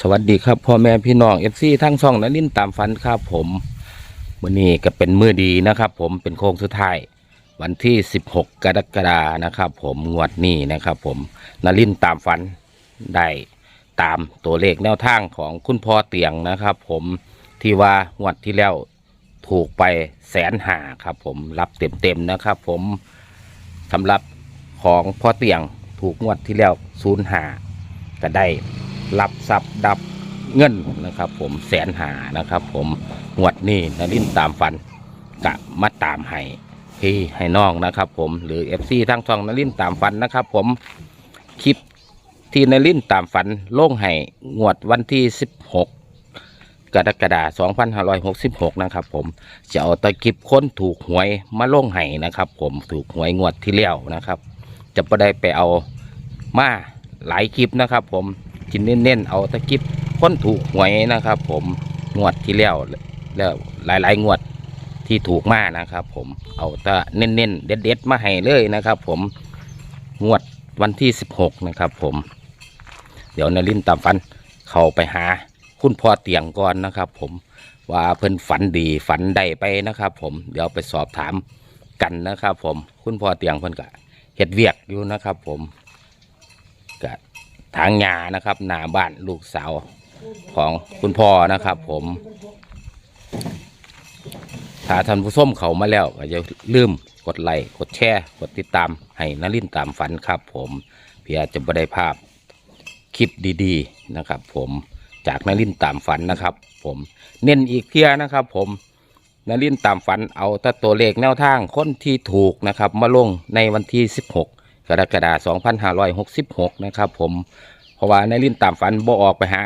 สวัสดีครับพ่อแม่พี่น้องเอฟซีทั้งช่องนลินตามฝันครับผมวันนี้ก็เป็นมือดีนะครับ ผมเป็นโค้งสุดท้ายวันที่ 16 กรกฎานะครับ ผมงวดนี้นะครับ ผมนลินตามฝันได้ตามตัวเลขแนวทางของคุณพ่อเตียงนะครับ ผมที่ว่างวดที่แล้วถูกไปแสนหาครับ ผมรับเต็มๆนะครับ ผมสำหรับของพ่อเตียงถูกงวดที่แล้วศูนย์หาก็ได้ รับทรัพย์ดับเงินนะครับ ผมแสนหานะครับ ผมงวดนี้นรินตามฝันกะมาตามให้พี่ให้น้องนะครับ ผมหรือเอฟซีทั้งช่องนรินตามฝันนะครับ ผมคลิปที่นรินตามฝันโล่งให้งวดวันที่ 16 กรกฎาคม2566 นะครับ ผมจะเอาตะกิบค้นถูกหวยมาล่งให้นะครับ ผมถูกหวยงวดที่แล้วนะครับ จะไ่ได้ไปเอามาหลายคลิปนะครับ ผมินเน้นๆเอาตะกิบค้นถูกหวยนะครับ ผมงวดที่แล้วแล้วหลายๆงวดที่ถูกมากนะครับ ผมเอาตะเน้นๆเด็ดๆมาให้เลยนะครับ ผมงวดวันที่ 16 นะครับ ผม เดี๋ยวนลินตามฝันเข้าไปหาคุณพ่อเตียงก่อนนะครับ ผมว่าเพิ่นฝันดีฝันได้ไปนะครับ ผมเดี๋ยวไปสอบถามกันนะครับ ผมคุณพ่อเตียงเพิ่นก็เฮ็ดเวียกอยู่นะครับ ผม ทางยานะครับหน้าบ้านลูกสาวของคุณพ่อนะครับ ผมถ้าท่านผู้ชมเขามาแล้วอย่าลืมกดไลค์กดแชร์กดติดตามให้นลินตามฝันครับ ผมเพื่อจะไม่ได้ภาพคลิปดีๆนะครับ ผมจากนลินตามฝันนะครับ ผมเน้นอีกเที่ยนะครับ ผมนลินตามฝันเอาตตัวเลขแนวทางคนที่ถูกนะครับ มาลงในวันที่ 16 กรกฎาคม2566 นะครับผม เพราะว่านลินตามฝันบ่ออกไปหา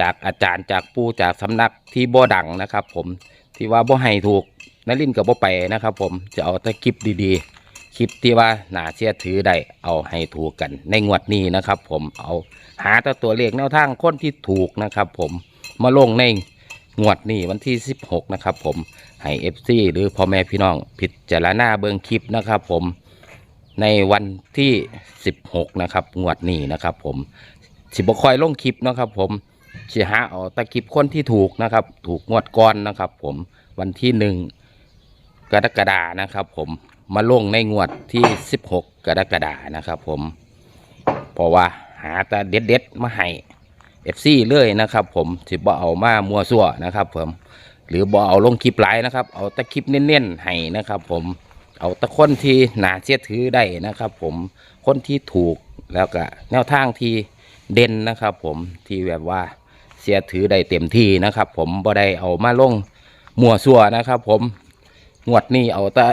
จากอาจารย์จากปู่จากสำนักที่บ่ดังนะครับผมที่ว่าบ่ให้ถูกนลินกับบ่ไปนะครับผมจะเอาแต่คลิปดีๆ คลิปที่ว่าหนาเชื่อถือได้เอาให้ถูกกัน ในงวดนี้นะครับ ผมเอาหาแต่ตัวเลขแนวทางคนที่ถูกนะครับ ผมมาลงในงวดนี้วันที่ 16 นะครับ ผมให้ FC หรือพ่อแม่พี่น้องพิจารณาเบิ่งคลิปนะครับ ผม ในวันที่ 16 นะครับงวดนี้นะครับผมสิบคอยลงคลิปนะครับผมสิหาเอาตะคลิปคนที่ถูกนะครับ ถูกงวดก่อนนะครับ ผมวันที่หนึ่งกรกฎานะครับ ผมมาลงในงวดที่ 16 กรกฎานะครับ ผมเพราะว่าหาต่เด็ดๆมาให้เอฟซีเลยนะครับ ผมสิบ่เอามามัวซั่วนะครับผมหรือบ่เอาลงคลิปไลน์นะครับ เอาตะคลิปเน้นๆให้นะครับ ผม เอาตะคนที่หนาเชื่อถือได้นะครับ ผมคนที่ถูกแล้วก็แนวทางที่เด่นนะครับ ผมที่แบบว่าเสียถือได้เต็มที่นะครับ ผมบ่ได้เอามาลงมั่วซั่วนะครับ ผมงวดนี้เอาแต่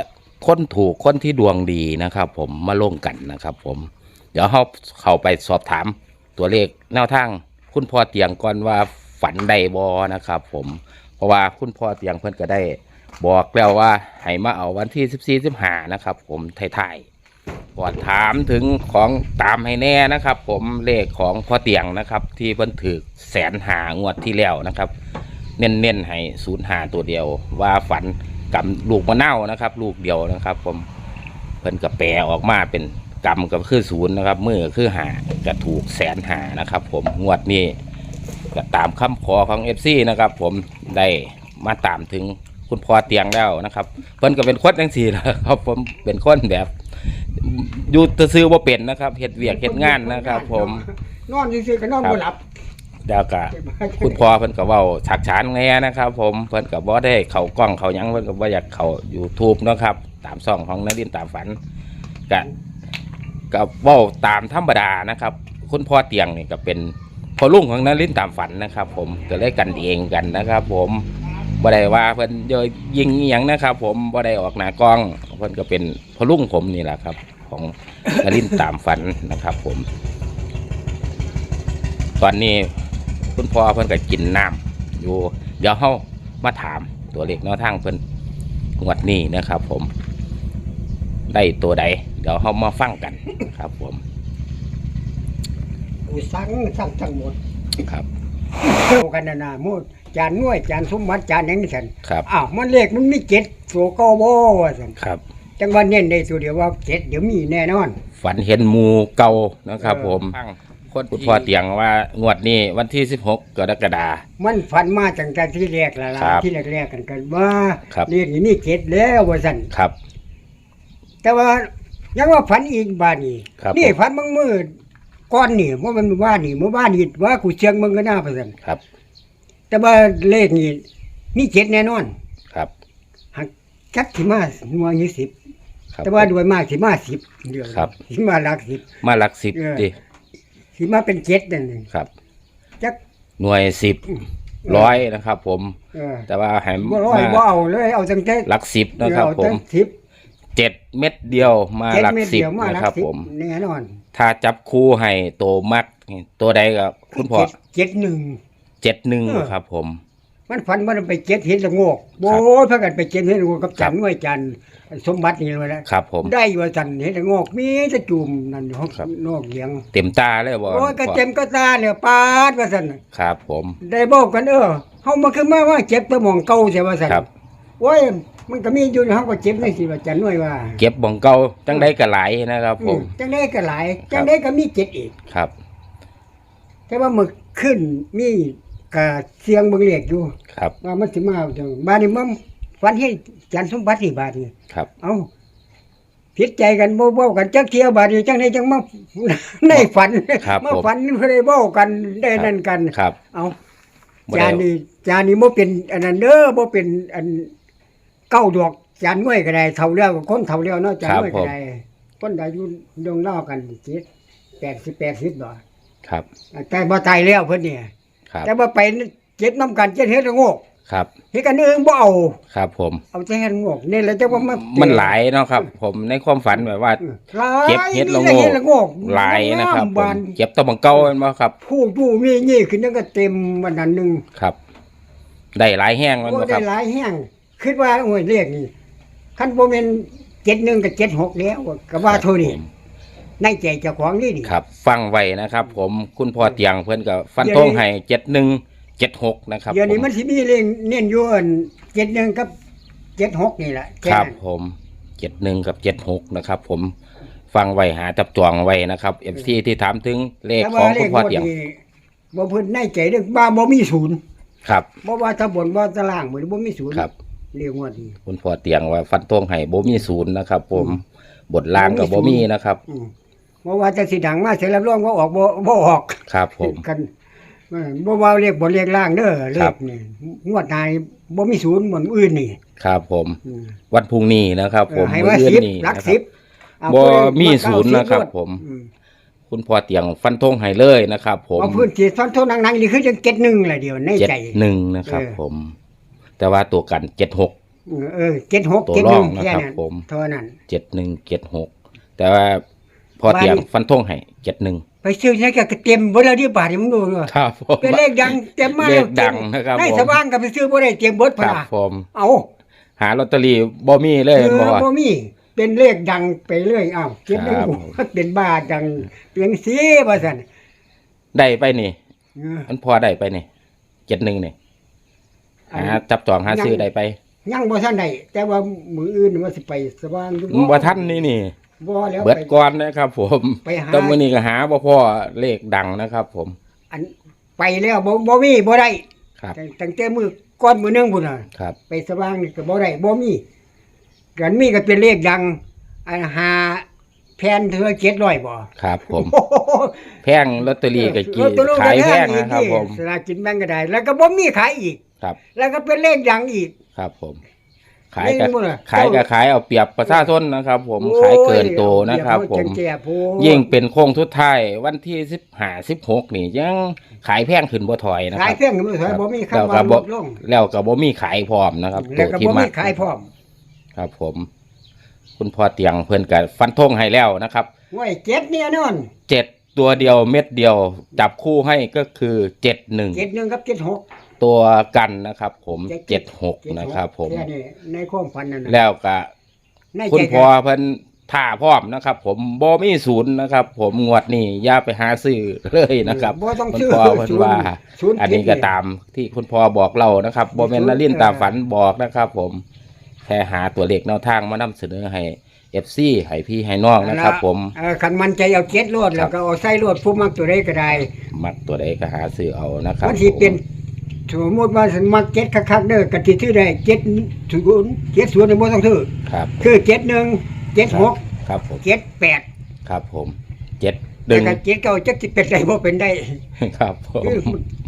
คนถูกคนที่ดวงดีนะครับ ผมมาลงกันนะครับ ผม เดี๋ยวเขาเข้าไปสอบถามตัวเลขแนวทางคุณพ่อเตียงก่อนว่าฝันใดบอนะครับ ผมเพราะว่าคุณพ่อเตียงเพิ่อนก็ได้ บอกแล้วว่าให้มาเอาวันที่14 15นะครับ ผมถ่ายๆก่อนถามถึงของตามให้แน่นะครับ ผมเลขของพ่อเตียงนะครับ ที่เพิ่นถือแสนหางวดที่แล้วนะครับ เน้นๆให้ศูนย์หาตัวเดียว ว่าฝันกับลูกมะนาวนะครับ ลูกเดียวนะครับ ผมเพิ่นก็แปลออกมาเป็นกรรมกับคือศูนย์นะครับมือคือหาก็ถูกแสนหานะครับ ผมงวดนี้ก็ตามคำขอของเอฟซีนะครับ ผมได้มาตามถึง คุณพ่อเตียงแล้วนะครับ เพิ่นก็เป็นคนจังสี่นะครับผมเป็นคนแบบอยู่แตะซื้อว่าเป็นนะครับเฮ็ดเวียกเฮ็ดงานนะครับ ผมนอนซื่อๆก็นอนบ่หลับแล้วก็คุณพ่อเพิ่นก็เว้าฉากฉานแน่นะครับ ผมเพิ่นก็บ่ได้เข้ากล้องเข้าหยังเพิ่นก็บ่อยากเข้า YouTube เนาะครับ ตามช่องของนรินทร์ตามฝันก็ก็เว้าตามธรรมดานะครับ คุณพ่อเตียงนี่ก็เป็นพ่อลุงของนรินทร์ตามฝันนะครับ ผมก็เลยกันเองกันนะครับ ผม บ่ได้ว่าเพิ่นเยอะยิงอหยังนะครับ ผมบ่ได้ออกหน้ากล้องเพิ่นก็เป็นพ่อลุงผมนี่แหละครับ ของนรินทร์ตามฝันนะครับ ผม ตอนนี้คุณพ่อเพิ่นก็กินน้ำอยู่ เดี๋ยวเฮามาถามตัวเลขแนวทางเพิ่นงวดนี้นะครับ ผม ได้ตัวใด เดี๋ยวเฮามาฟังกันครับ ผมกูสั่งสั่งทั้งหมดครับ เท่ากันน่ะนะหมู จานน้วยจานสมบัติจานหยังนี่ซั่นครับ อ้าวมันเลขมันมีเจ็ดตัวเก็บ่ว่าซั่นครับ จังว่าเน้นได้ตัวเดียวว่าเจ็ดเดี๋ยวมีแน่นอน ฝันเห็นหมูเก่านะครับเออผม คนคุณพ่อเตียงว่างวดนี้วันที่ 16กรกฎา มันฝันมาตั้งแต่ที่แรกแล้วล่ะครับที่แรกๆกันกันว่าครับ เรียกนี่มีเจ็ดแล้วว่าซั่นครับ แต่ว่ายังว่าฝันอีกบาดนี้ครับนี่ผม ฝันบางมือก่อนนี่ว่ามันว่านี่เมื่อวานนี่ว่ากูเชียงมึงก็น่าว่าซั่นครับ แต่ว่าเลขนี่มีเจ็ดแน่นอนครับหักจักสิมาหน่วยยี่สิบครับ แต่ว่าโดยมากสิมาสิบเดียวครับ สิมาหลักสิบ มาหลักสิบเออ ดิสิมาเป็นเจ็ดนั่นเองครับ จัก หน่วยสิบร้อยนะครับ ผม เออแต่ว่าให้บ่ร้อยมาบ่เอาเลยเอาจังแต่หลักสิบนะครับเอาผแต่มสิบเจ็ดเม็ดเดียวมาเจ็ดหลักเม็ดสิบเดียวมาหลันะกครับ สิบผม แน่นอนถ้าจับคู่ให้โตมักตัวใดก็คุณพ่อเจ็ดเจ็ดหนึ่ง เจ็ดหนึ่งเออ ครับผม มันฝันว่ามันไปเจ็ดเห็ดละโงกโอ้ยพากันไปเจ็ดเห็ดละโงกกับจันหน่วยจันสมบัตินี่เลยนะครับผม ได้อยู่ว่าจันเห็ดละโงกมีจะจุ่มนั่นเขาครับ นอกเลี้ยงเต็มตาเลยบ่โอ้ยก็พ่อเต็มก็ตาเนี่ยปาดว่าซั่นน่ะครับผม ได้บอกกันเออเฮามาคือมาว่าเจ็บแตะหมองเก่าใช่ว่าซั่นครับ โอ้ยมันก็มีอยู่เฮาก็เจ็บจังซี่ว่าจันหน่วยว่าเก็บบ่องเก่าจังได้ก็หลายนะครับผมอืมจังได้ก็หลายครับจังได้ก็มีเจ็ดอีก ครับ แต่ว่ามึกขึ้นมี กะเสียงเบิ่งเลขอยู่ครับ ว่ามันสิมาจังบ้านนี้มันฝันให้จันสมบัตินี่บาดนี้ครับ เอ้าผิดใจกันบ่เว้ากันจักเที่ยวบาดนี้จังได๋จังมาในฝันครับมาผม ฝันเพิ่นได้เว้ากันได้นั่นกัน ครับเอา บ่จาได้นนี่จานนี่บ่เป็นอันนั้นเด้อบ่เป็นอันเก้าดอกจานน้อยก็ได้เท่าแล้วคนเท่าแล้วเนาะจานน้อยก็ได้คนได้อยู่ดงเล่ากันจิต80 80บ่ครับ แต่บ่ตายแล้วเพิ่นเนี่ย ครับ แต่ว่าไปเจ็ดน้ำกันเจ็ดเฮ็ดละโงกครับเฮ็ดกันเองบ่เอาครับ ผมเอาแต่เฮ็ดละโงกนี่แหละจังว่ามันมันหลายเนาะครับ ผมในความฝันแบบว่าหลายเก็บเฮ็ดละโงมีกแต่เฮ็ดละโงกหลายนะครับผมบานเก็บแตะบังเก่าแม่นบ่ครับ ผู้ผู้มีนี่ขึ้นนั่นก็เต็มวันนั้นหนึงครับ ได้หลายแห้งแมันโอ้บ่คได้รับหลายแห้งคิดว่าโอ้ยเลขนี่คันบ่แม่น71กับ76แล้วก็ว่าเท่านี้ ในใจเจ้าของนี่นี่ ครับ ฟังไว้นะครับ ผมคุณพ่อเตียงเพิ่นก็ฟันเดี๋ยวธงนี้ให้เจ็ดหนึ่งเจ็ดหกนะครับเดี๋ยวนี้ผมมันสิมีเลขเน้นอยู่อัน71กับ76นี่แหละแครับ นั้นผมเจ็ดหนึ่งกับเจ็ดหกนะครับ ผมฟังไว้หาจับจองไว้นะครับเอฟซีที่ถามถึงเลขแต่ขว่าองเลคุขณงพ่อวดเตียง นี้บ่เพิ่นในใจเด้อว่าบ่มีศูนย์ครับ บ่ว่าถ้าบนบ่ตารางเหมือนบ่มีศูนย์ครับ เรียกงวดนี้คุณพ่อเตียงว่าฟันธงให้บ่มีศูนย์นะครับ ผมอืมบทล่างกับบ่บ่มีมีศูนย์นะครับ อืม บ่ว่าจะสิดังมาเสร็จแล้วร้องบ่ออกบ่บ่ออกครับผม กันเออบ่ว่าเรียกบ่เรียกล่างเด้อเลครัขบ นี่งวดหน้านี่บ่มีศูนย์เหมือนอื่นนี่ครับผม อืมวันพรุ่งนี้นะครับ ผมเออให้ว่ามื้อสิบนี้หลักนะคสิรับบเอาบ่เพิ่มีาเก้าศูนย์สินะครับโลดผม อืคุณพ่อเตียงฟันธงให้เลยนะครับ ผมเอาพื้นที่ซ่อนโทษหนังๆนี่คือจังเก็ดหนึ่งแหละเดียวในเจ็ดใจ หนึ่งนะครับ เออ ผม แต่ว่าตัวกันเจ็ดหก เออเก็ดหกตัวเก็ดรหอนึ่งงนะแค่ครับนั้นผม เท่านั้น เจ็ดหนึ่งเจ็ดหกแต่ว่า พอเตียงบ้านนี้ฟันธงให้เจ็ดหนึ่งไปซื้อใช้ก็เต็มบ่แล้วที่บาทนี่มึงดูด้วยครับผมเป็นเลขดังเต็มมาเลแล้วขดังนะครับได้ผมสว่างก็ไปซื้อบ่ได้เต็มเบิดคพุ่นรับน่ะผมเอาหาลอตเตอรี่บ่มีเลยเออบ่ว่าบ่มีเป็นเลขดังไปเรื่อยอ้าวเก็บได้ครับบ่เป็นบ้าดังเพียงสีว่าซั่นได้ไปนี่เออมันพอได้ไปนี่เจ็ดหนึ่งนี่อันหาจับจองหาซื้อได้ไปยังบ่ทันได้แต่ว่ามื้ออื่นว่าสิไปสว่างอยู่บ่ทันนี่นี่ บ่แล้วเบิดไป ก่อนนะครับ ผมไปหา แตมื้อนี้ก็หาบ่พอเลขดังนะครับ ผม อันไปแล้วบ่บ่มีบ่ได้ครับ ตั้งตั้งแต่มื้อก่อนมื้อหนึงพุ่นน่ะ ครับ ไปสว่างนี่ก็บ่ได้บ่มีกันมีก็เป็นเลขดัง อันหาแผ่นเทื่อ700บ่ครับ ผม โอ้โหแพงลอตเตอรี่ก็กี่ลอตเตอรี่ขายแพงอีกนะครับ ผม สลากกินแบ่งก็ได้ แล้วก็บ่มีขายอีก ครับ แล้วก็เป็นเลขดังอีก ครับผม ขายกับนี่บ่ล่ะขายกับขายเอาเปรียบประชาชนนะครับ ผมขายเกินโตวนะครับโอ้ยผมเดี๋ยวเขาจังแก่โพดยิ่งเป็นโค้งทุดท้ายวันที่สิบห้าสิบหกนี่ยังขายแพงขึ้นบ่ถอยนะคขายรับเครื่องมือถอยบ่มีแล้วคำก็ว่าบ่ลดลงแล้วก็บ่มีขายพร้อมนะครับแล้วก็ที่บ่มามีขายพร้อม ครับ ผม คุณพ่อเตียงเพิ่นก็ฟันธงให้แล้วนะครับไว้เจ็ดเนี่ยนอนเจ็ดตัวเดียวเม็ดเดียว จับคู่ให้ก็คือเจ็ดหนึ่งเจ็ดหนึ่งกับเจ็ดหก ตัวกันนะครับ ผมเจ็เจ็ดดหกนะครับ ผมแค่นี้ในความฝันนั่นน่ะแล้วก็ในคุณใจพ่อเพิ่นท่าพร้อมนะครับ ผมบ่มีศูนย์นะครับ ผมงวดนี้อย่าไปหาซื้อเลยนะครับบ่ต้องคุณซื้อพ่อเพิ่นว่า ศูย์อันนี้ก็ตามที่คุณพ่อบอกเรานะครับบ่แม่นนลินตามฝันบอกนะครับ ผมแค่หาตัวเลขแนวทางมานำเสนอให้ FC ให้พี่ให้น้องนะครับ ผม เออคันมันใจเอาเจ็ดโลดแล้วก็เอาใส่โลดผู้มักตัวใดก็ได้มักตัวใดก็หาซื้อเอานะครับมันสิเป็น สมมติว่าฉันมักเจ็ดคักๆเด้อก็สิถือได้เจ็ดศูนย์เจ็ดศูนย์นี่บ่ต้องถือครับคือเจ็ดหนึ่งเจ็ดหกครับผมเจ็ดแปดครับผมเจ็ดดึแต่งก็เจ็ดเก้าจักสิเป็นได้บ่เป็นได้ครับผมคือ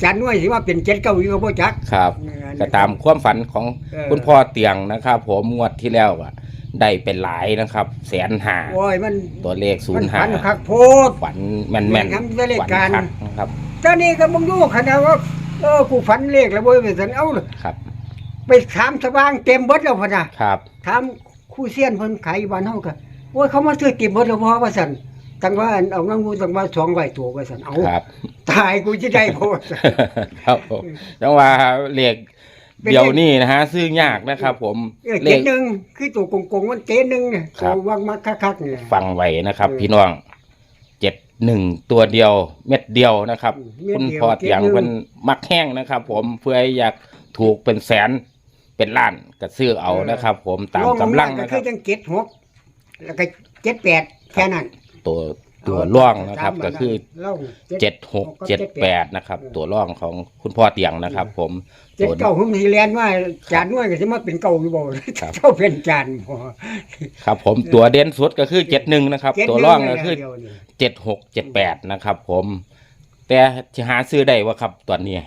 จานน้อยสิว่าเป็นเจ็ดเก้าอยู่ก็บ่จัก ครับเออก็ตามความฝันของเออ คุณพ่อเตียงนะครับ ผมงวดที่แล้วอะได้เป็นหลายนะครับแสนหาโอ้ยมันตัวเลขศูมันนย์หาฝันคักโพด ฝันแม่นแม่นทำได้เลขการ ฝันคันะครับ ตอนนี้ก็บ่รู้ขนาดว่า เออกูฝันเลขแล้วเว้ยว่าซั่นเอ้าครับ ไปถามสว่างเต็มเบิดแล้วพุ่นน่ะครับ ถามครู่เซียนเพิ่นขายอยู่บ้านเฮาก็โอ้ยเขามาซื้อเต็มเบิดแล้วบ่ว่าซั่นตั้งว่าอันเอาน้ำงูตั้งว่า200ตัวว่าซั่นเอาครับ ตายกูสิได้บ่ว่าซั่น ครับผมจังว่าเลขเป็นเดี๋ยวนี้นะฮะซื้อยากนะครับ ผมเออเลเจ็ขดหนึ่งคือตัวกงๆมันเจ็ดหนึ่งเนี่ยครัตับววางมาคักๆเนี่ย ฟังไว้นะครับเออพี่น้องเจ็ด หนึ่งตัวเดียวเม็ดเดียวนะครับ เม็ดคุณเดียวพ่อเตียงเจ็ดหนึ่งมันมักแห้งนะครับ ผมเพื่ออยากถูกเป็นแสนเป็นล้านก็ซื้อเอานะครับ ผมตามรองกำลังก็นะคคืรัอบจังเจ็ดหกแล้วก็เจ็ดแปดแค่นั้น ตัว ตัวร่องนะครับตามก็คือร่องเจ็ดหกเจ็ดแปดนะครับ ตัวร่องของคุณพ่อเตียงนะครับ ผมเจ็ดตัวเก้าหุ่มทีแลนว่าจานน้อยก็สิมาเป็นเก้าอยู่บ่ครับเจ้าเป็นจานบ่ครับ ผมตัวเด่นสุดก็คือเจ็ดหนึ่งนะครับเจ็ดตัวหนึ่ร่องก็คือเดียวนี่เจ็ดหกเจ็ดแปดนะครับ ผม แต่จะหาซื้อได้วะครับตอนนี้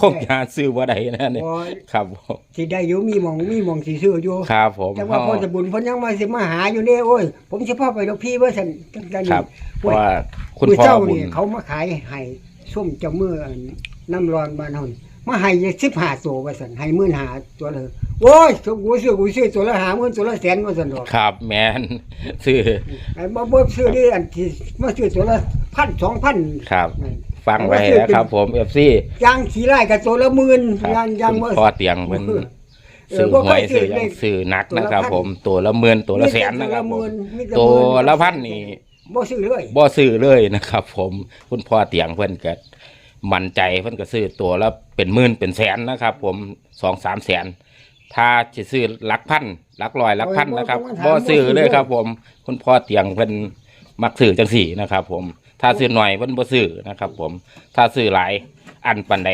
คงจะหาซื้อว่าได้นะเนี่ยโอ้ยครับผมสิได้อยู่มีหมองมีหมองสิซื้ออยู่ครับผมแต่ว่าพ่อจะบุญเพิ่นยังมาสิมาหาอยู่เนี่ยโอ้ย ผมสิพาไปดอกพี่ว่าซั่นจังซั่นครับเพราะว่าคุณมื้อพ่อเจ้าบุญนี่เขามาขายให้ส้มเจ้ามืออันน้ำร้อนบ้านเฮานี่มาให้15ตัวว่าซั่นให้15,000ตัวเลยโอ้ยกูซื้อกูซื้อตัวละ50,000ตัวละแสนว่าซั่นดอกครับ แมนซื้อไอ้บ่บ่ซื้อนี่อันที่มาซื้อตัวละพันสองพันครับนั่น ฟังไว้นะครับ ผมเอฟซียางขี้ไร่ก็ตัวละหมื่นครับยางยางคุณบ่พ่อเตียงเป็นเออซื้อบ่หเควยยซื้ซื้ออหยังเลขซื้อหนักตัวละนะครับพันผมตัวละหมื่นตัวละแสนนะครับผมมีแตัวหมื่ละพันนี่บ่ซื้อเลยบ่ซื้อเลยนะครับ ผมคุณพ่อเตียงเพิ่นก็มั่นใจเพิ่นก็ซื้อตัวละเป็นหมื่นเป็นแสนนะครับ ผมสองสามแสนถ้าจะซื้อหลักพันหลักร้อยหลักพันนะครับบ่ซื้อเลยครับ ผมคุณพ่อเตียงเพิ่นมักซื้อจังสี่นะครับ ผม ถ้าซื้อหน่อยเพิ่นบ่ซื้อนะครับ ผม ถ้าซื้อหลายอันปันใด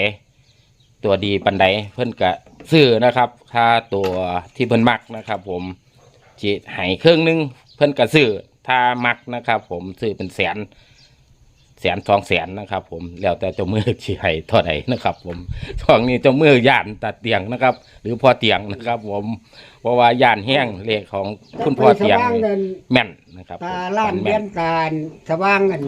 ตัวดีปันใดเพิ่นก็ซื้อนะครับ ถ้าตัวที่เพิ่นมักนะครับ ผมจิตห้เครื่องหนึงเพิ่นก็ซื้อถ้ามักนะครับ ผมซื้อเป็นแสน แสนสองแสนนะครับ ผมแล้วแต่เจ้ามือชี้ให้เท่าไหร่นะครับ ผมช่วงนี้เจ้ามือย่านตัดเตียงนะครับ หรือพ่อเตียงนะครับ ผมเพราะว่าย่านแห้งเลขของคุณพ่อเตียงไปสว่างนั่นแม่นนะครับตาผมล้านฝัเบีแม่ยนการสว่างอัน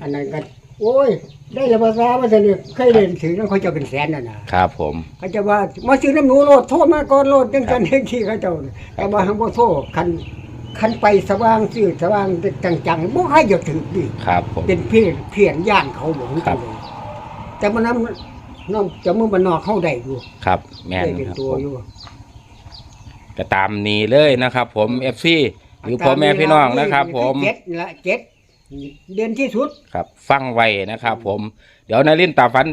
อันนั้นก็โอ้ย ได้ละภาษาว่าซั่นนี่เคยเล่นถือนั้นเขาเจะเป็นแสนน่ะนะครับผมเขาจะว่ามาซื้อน้ำหนูโลดโทษมาก่อนโลดจังซั่นจังที่เขาเจ้าน่ะแต่ว่าหังบ่โทษคัน คันไปสว่างซื้อสว่างจังๆบ่ให้จะถือดิครับผม เป็นเพี้ยนเพี้ยนย่านเขาบ่รู้ครัจับ งเลยแต่มันนำน้องจะมือมันนอกเข้าได้อยู่ครับ แม่นได้เป็นครับตัวผมอยู่ ก็ตามนี้เลยนะครับ ผมเอฟซีหรือพ่อแม่พี่น้องนะครับ ผม เจ็ดละเจ็ดเด่นที่สุดครับฟังไว้นะครับผมเดี๋ยวนารินตาฟัน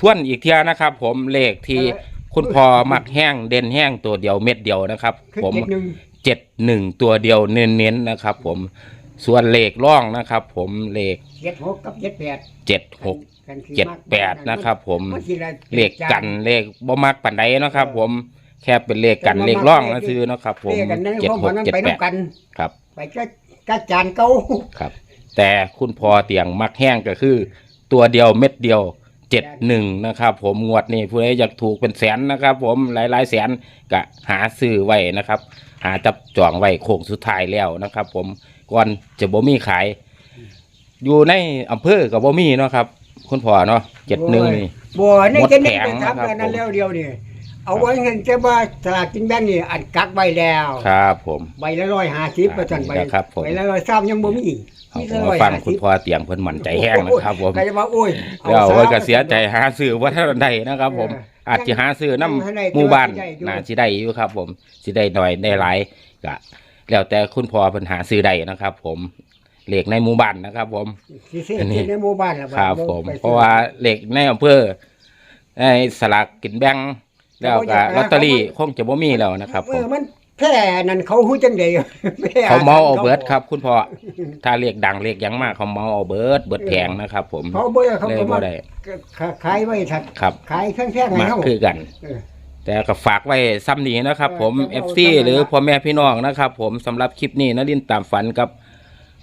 ทวนอีกเที่ยนะครับ ผมเลขที่เออคุณพ่อมักแห้งเด่นแห้งตัวเดียวเม็ดเดียวนะครับ คือผมเจ็ดหนึ่ง เจ็ดหนึ่งตัวเดียวเน้นๆนะครับ ผมส่วนเลขร่องนะครับ ผมเลขเจ็ดหกกับเจ็ดแปดเจ็ดหกกันคือเจ็ดมากแปดนะครับ ผมมันสิละเลขกันเลขบ่มักปันใดนะครับ ผมแค่เป็นเลขกันแต่ว่าเลขร่องมันะกซื้อเนาะครับ ผมเลขกันในเจ็ดห้องหวักนนั้นเจ็ดไปแปดน้ำกันครับไปก็กระจานเก่าครับ แต่คุณพอเตียงมักแห้งก็คือ ตัวเดียวเม็ดเดียว เจ็ดหนึ่งนะครับผมงวดนี้ผู้ใดอยากถูกเป็นแสนนะครับ ผมหลายๆแสนก็หาซื้อไว้นะครับ หาจับจองไว้โค้งสุดท้ายแล้วนะครับ ผมก่อนจะบ่มีขาย อยู่ในอำเภอกับบ่มีเนาะครับ คุณพ่อเนาะเจ็ดหนึ่งนี่บัวในหมดเจ็ดหนึ่งแผงไปนะครับ ทำกันนั่นแล้วเดียวนี่เอาไว้เงินจะว่าสลากกินแบงนี่อันกักไว้แล้วครับผม ใบละร้อยห้าสิบประจันใบนี่นะครับผม ใบละร้อยสามยังบ่มี เอามีผละมร้อยมาฟังห้าคุสิณบพ่อเตียงเพิ่นมั่นใจแห้งนะครับผมใครจะว่าโอ้ยเดี๋ยวซะไว้ก็เสียใจหาซื้อว่าเท่าใดนะครับผมเอออาจจะหาซื้อน้ยังให้ได้ำหมู่บ้านที่ได้อยู่น่าสิได้อยู่ครับ ผมสิได้หน่อยได้หลายก็แล้วแต่คุณพ่อเพิ่นหาซื้อได้นะครับ ผมเลขในหมู่บ้านนะครับ ผมสิซื้ออันนี้กินในหมู่บ้านล่ะครับบ่ผมไปซื้อเพราะว่าเลขในอำเภอในสลากกินแบ่งแล้วก็ลอตเตอรี่คงจะบ่มีแล้วนะครับเอผมอมัน แค่นั้นเขาฮู้จังได๋เขาเมาเอาเบิร์ดครับ คุณพ่อถ้าเรียกดังเรียกหยังมากเขาเมาเอาเบิร์ดเบิร์ดแพงนะครับ ผมเขาบ่ได้เขาเลยก็บ่มาได้ขายไว้ทัดครับขายแพงๆให้มากเฮาคือกัน เออ แต่ก็ฝากไว้ซ้ำนี้นะครับ ผม เออเอา FC ซ้ำนั้นหรือพ่อแม่พี่น้องนะครับ ผมสำหรับคลิปนี้นรินทร์ตามฝันกับ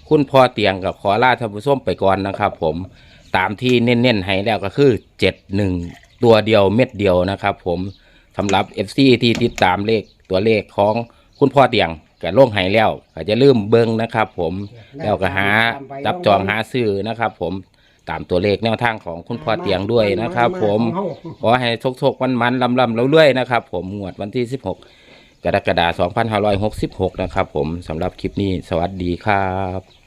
คุณพ่อเตียงกับขอลาท่านผู้ชมไปก่อนนะครับ ผมตามที่เน้นๆให้แล้วก็คือเจ็ดหนึ่งตัวเดียวเม็ดเดียวนะครับ ผมสำหรับ FC ที่ติดตามเลข ตัวเลขของคุณพ่อเตียงก็ลงให้แล้วก็จะลืมเบิ้งนะครับ ผมแล้วก็หาจับจองหาซื้อนะครับ ผมตามตัวเลขแนวทางของคุณพ่อเตียงด้วยนะครับ ผมขอให้โชคๆมันๆลำๆเรื่อยๆนะครับ ผมงวดวันที่ 16 กรกฎาคม2566 นะครับ ผมสำหรับคลิปนี้สวัสดีครับ